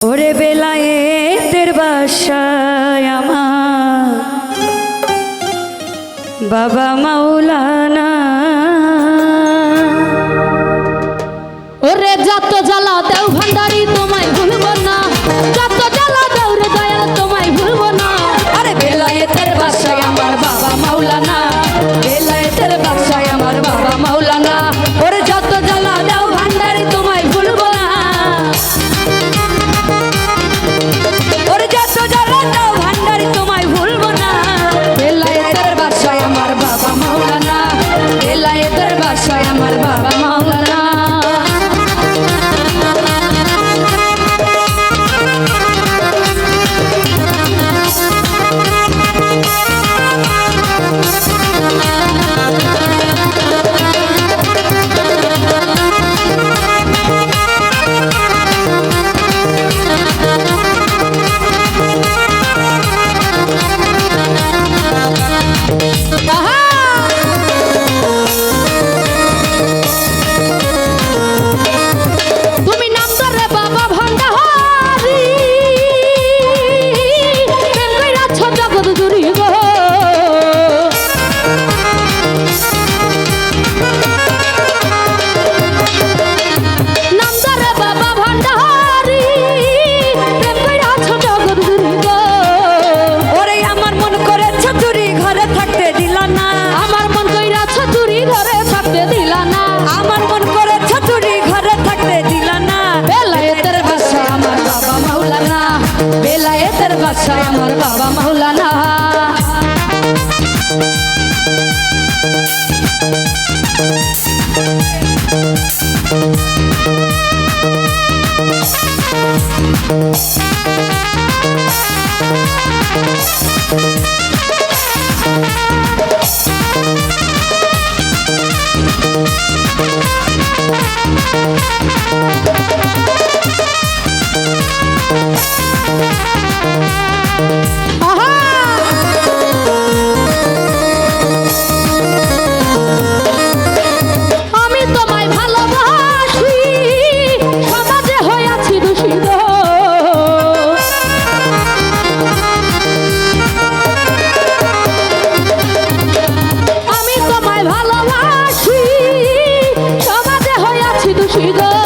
ওরে বেলায় তের বাসায় আমার। বাবা মাওলানা বাদশাহ আমার বাবা মাওলানা Thank 鱼哥。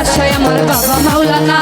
আশায় আমার বাবা মাওলানা।